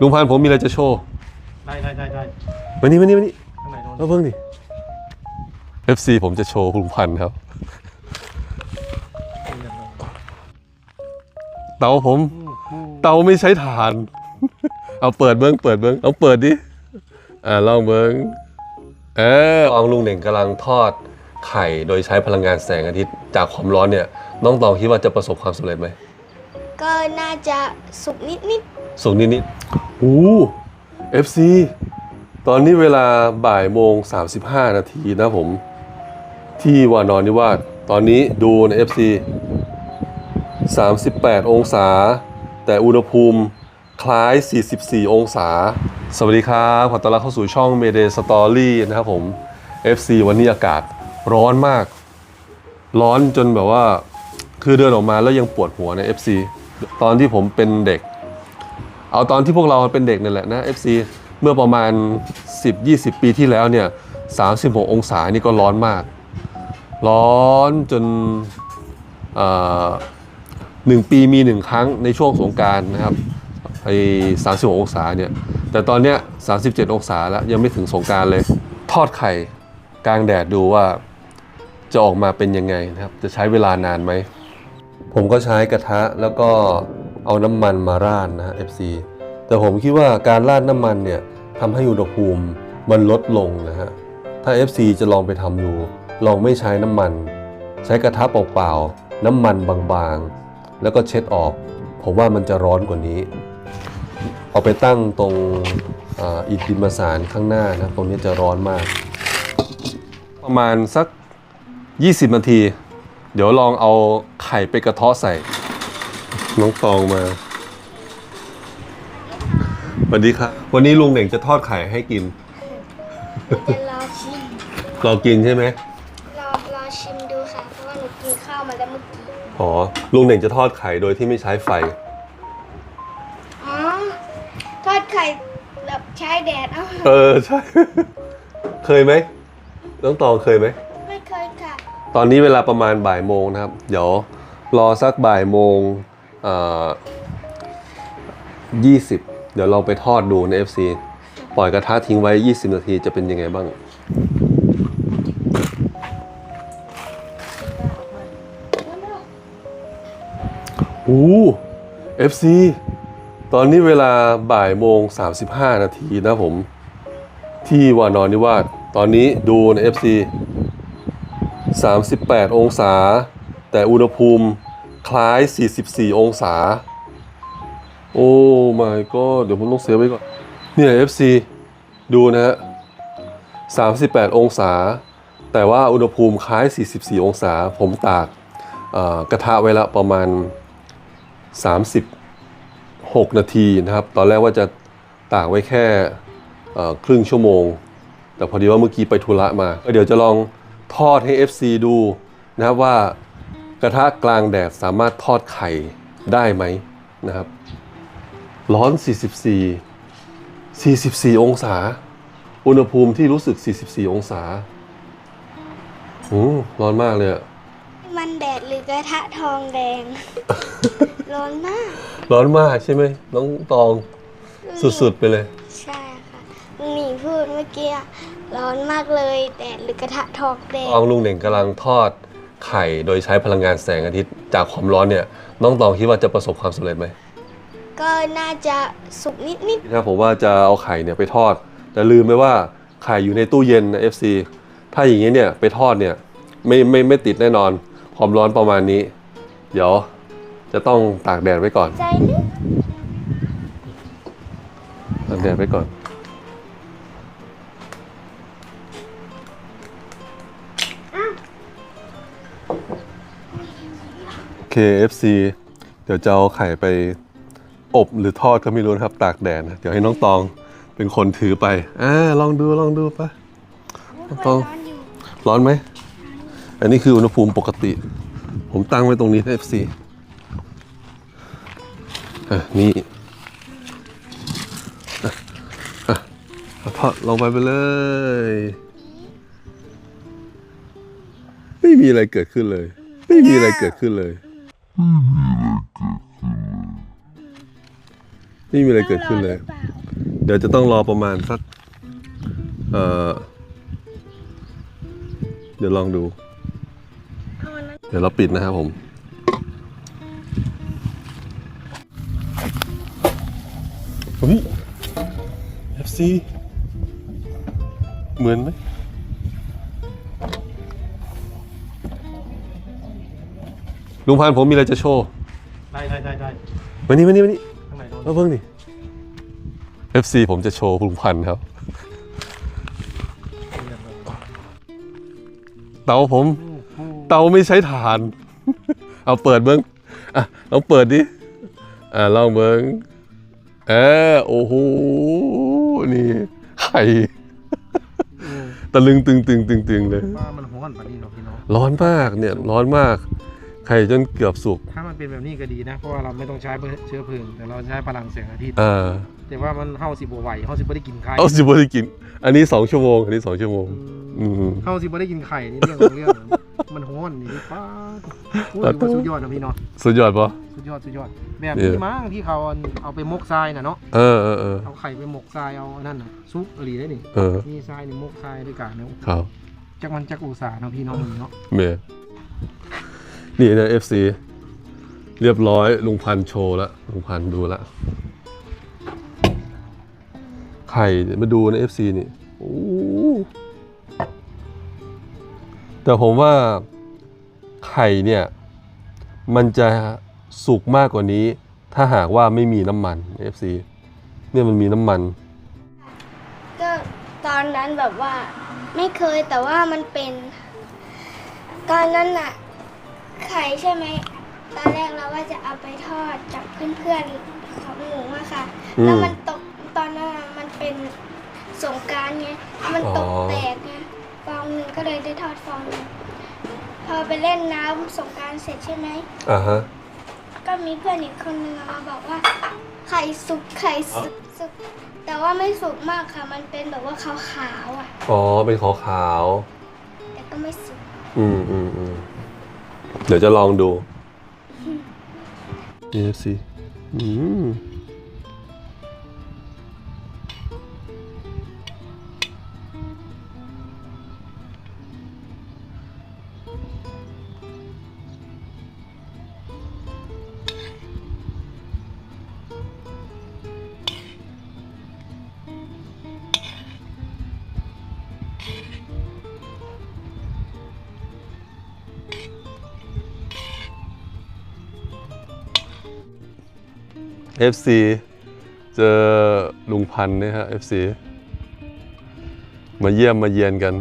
ลุงพันธุ์ผมมีอะไรจะโชว์ได้ได้ได้ได้มานี่มานี่มานี่ข้างในโน้นเอาเพิ่งนี่ FC ผมจะโชว์ลุงพันธุ์ครับ เตาผม เตาไม่ใช้ถ่าน เอาเปิดเบิ้งเปิดเบิ้งเอาเปิดดิ อ่าลองเบิ้งเอออองลุงเหน่งกำลังทอดไข่โดยใช้พลังงานแสงอาทิตย์จากความร้อนเนี่ย น้องตองคิดว่าจะประสบความสำเร็จไหมก็น่าจะสุกนิดนิด สูงนิดนิดๆโอ้เอฟซีตอนนี้เวลาบ่ายโมง 35 นาทีนะผม ที่วานอนนิวาสตอนนี้ดูใน FC 38 องศา แต่อุณหภูมิคล้าย 44 องศา สวัสดีครับ ขอต้อนรับเข้าสู่ช่อง Mayday Story นะครับผม FC วันนี้อากาศร้อนมาก ร้อนจนแบบว่า คือเดินออกมาแล้วยังปวดหัวใน FC ตอนที่ผมเป็นเด็ก เอาตอนที่พวกเราเป็นเด็กนั่แหละนะ FC เมื่อประมาณ 10-20 ปีที่แล้วเนี่ย 36 องศานี่ก็ร้อนมาก ร้อนจนหนึ่งปีมีหนึ่งครั้งในช่วงสงการนะครับไอ้36องศาเนี่ย แต่ตอนเนี้ย37องศาแล้วยังไม่ถึงสงการเลย ทอดไข่กลางแดดดูว่าจะออกมาเป็นยังไงนะครับ จะใช้เวลานานไหม ผมก็ใช้กระทะแล้วก็ เอาน้ำมันมาราดนะฮะ FC แต่ผมคิดว่าการราดน้ำมันเนี่ยทำให้อุณหภูมิมันลดลงนะฮะ ถ้า FC จะลองไปทำดูลองไม่ใช้น้ำมัน ใช้กระทะเปล่าๆน้ำมันบางๆ แล้วก็เช็ดออก ผมว่ามันจะร้อนกว่านี้ เอาไปตั้งตรงอ,อิฐดินมาสารข้างหน้านะตรงนี้จะร้อนมาก ประมาณสัก 20 นาที เดี๋ยวลองเอาไข่ไปกระเทาะใส่ น้องตองมาสวัสดีครับวันนี้ลุงเหน่งจะทอดไข่ให้กินๆจะรอชิม รอกินใช่ไหมรอรอชิมดูค่ะ เพราะว่าหนูกินข้าวมาแล้วเมื่อกี้ อ๋อลุงเหน่งจะทอดไข่โดยที่ไม่ใช้ไฟ อ๋อ ทอดไข่แบบใช้แดด เอาเออใช่ เคยไหมน้องตองเคยไหม ไม่เคยค่ะ ตอนนี้เวลาประมาณบ่ายโมงนะครับ เดี๋ยวรอสักบ่ายโมง ยี่สิบเดี๋ยวเราไปทอดดูใน FC ปล่อยกระทะทิ้งไว้ 20 นาทีจะเป็นยังไงบ้าง โอ้ FC ตอนนี้เวลาบ่ายโมง 35 นาทีนะผม ที่วานอนนิวาสตอนนี้ดูใน FC 38 องศา แต่อุณหภูมิ คล้าย 44 องศา โอ้ my god เดี๋ยวผมต้องเซฟไว้ก่อนเนี่ย FC ดูนะฮะ 38 องศา แต่ว่าอุณหภูมิคล้าย 44 องศา ผมตากกระทะไว้ล้วประมาณ 36 นาทีนะครับ ตอนแรกว่าจะตากไว้แค่ครึ่งชั่วโมง แต่พอดีว่าเมื่อกี้ไปธุระมา เดี๋ยวจะลองทอดให้ FC ดูนะครับว่า กระทะกลางแดดสามารถทอดไข่ได้ไหมนะครับ ร้อน 44 44 องศา อุณหภูมิที่รู้สึก 44 องศาโอ้ร้อนมากเลยอะมันแดดหรือกระทะทองแดง ร้อนมาก ร้อนมากใช่ไหมน้องตองสุดๆไปเลย ใช่ค่ะลุงหนีพูดเมื่อกี้อะร้อนมากเลยแดดหรือกระทะทองแดงตองลุงเหน่งกำลังทอด ไข่โดยใช้พลังงานแสงอาทิตย์จากความร้อนเนี่ยน้องตองคิดว่าจะประสบความสำเร็จไหมก็น่าจะสุกนิดนิดถ้าผมว่าจะเอาไข่เนี่ยไปทอดแต่ลืมไปว่าไข่อยู่ในตู้เย็นนะ FC ถ้าอย่างนี้เนี่ยไปทอดเนี่ยไม่ไม่ไม่ติดแน่นอนความร้อนประมาณนี้ เดี๋ยวจะต้องตากแดดไว้ก่อนใจนึก ตากแดดไว้ก่อน โอเค FC เดี๋ยวจะเอาไข่ไปอบหรือทอดก็ไม่รู้นะครับ ตากแดดนะ เดี๋ยวให้น้องตองเป็นคนถือไปอ่าลองดูลองดูปะร้อนอยู่ร้อนไหม อันนี้คืออุณหภูมิปกติ ผมตั้งไว้ตรงนี้นะ FC อะนี่อะอะเอาทอดลงไปไปเลย ไม่มีอะไรเกิดขึ้นเลย ไม่มีอะไรเกิดขึ้นเลย ไม่มีอะไรเกิดขึ้นเลยต้องรอหรือปาเดี๋ยวจะต้องรอประมาณสัก เอ่อ เดี๋ยวลองดูเอาอันนั้นเดี๋ยวเราปิดนะครับผม เฮ้ย FC เหมือนไหม ลุงพันธุ์ผมมีอะไรจะโชว์ได้ได้ได้ได้มานี่มานี่มานี่ข้างในโดนมาเพิ่งนี่ FC ผมจะโชว์ลุงพันธุ์ครับ เตาผม เตาไม่ใช้ถ่าน เอาเปิดเบิ้งอะลองเปิดดิ อ่าลองเบิ้งเออโอ้โห นี่ไข่ตะลึงตึงตึงตึงตึงเลย ว่ามันร้อนปานนี้เนาะพี่น้องร้อนมากเนี่ยร้อนมาก ไข่จนเกือบสุก ถ้ามันเป็นแบบนี้ก็ดีนะ เพราะว่าเราไม่ต้องใช้เชื้อเพลิง แต่เราใช้พลังแสงอาทิตย์อ่า แต่ว่ามันเฮาสิบ่ไหวเฮาสิบ่ได้กินไข่เอาสิบได้กิน อันนี้สองชั่วโมง อันนี้สองชั่วโมง อืม เฮาสิบ่ได้กินไข่นี่เรื่องของเรื่อง มันร้อนนี่ป้าดโอ้ยถือว่าสุดยอดนะพี่เนาะ สุดยอดปะ สุดยอดสุดยอด แบบเอนี้อมั้งที่เขาเอาไปมกทรายน่ะเนาะ เออเออเออเอาไข่ไปหมกทรายเอาอันนั่นน่ะซุปอหลีได้นี่เออนี่ทรายนี่มกทรายด้วยกันเนาะครับ จักมันจักอุตสาห์เนาะพี่น้องนี่เนาะ เมย์ นี่นะ FC เรียบร้อยลุงพันโชว์แล้วลุงพันดูแล้วไข่เนี่ยมาดูนะ FC นี่โอ้แต่ผมว่าไข่เนี่ย มันจะสุกมากกว่านี้ ถ้าหากว่าไม่มีน้ำมัน FC เนี่ยมันมีน้ำมัน ก็ตอนนั้นแบบว่าไม่เคยแต่ว่ามันเป็น ตอนนั้นน่ะ ไข่ใช่ไหมตอนแรกเราว่าจะเอาไปทอดกับเพื่อนๆของหนูอะค่ะ อืม แล้วมันตกตอนนั้นอะมันเป็นสงกรารไงมันตกอ๋อแตกไงฟองหนึ่งก็เลยได้ทอดฟองหนึ่งพอไปเล่นน้ำสงกรารเสร็จใช่ไหม อ่าฮะ ก็มีเพื่อนอีกคนนึงมาบอกว่า ไข่สุกไข่สุกสุกแต่ว่าไม่สุกมากค่ะ มันเป็นแบบว่าขาวๆอะ อ๋อ เป็นขาวขาวแต่ก็ไม่สุกๆอืมอืมอืม เดี๋ยวจะลองดูนี่สิอืม FC เจอลุงพันธ์เนี่ยฮะ FC มาเยี่ยมมาเยียนกัน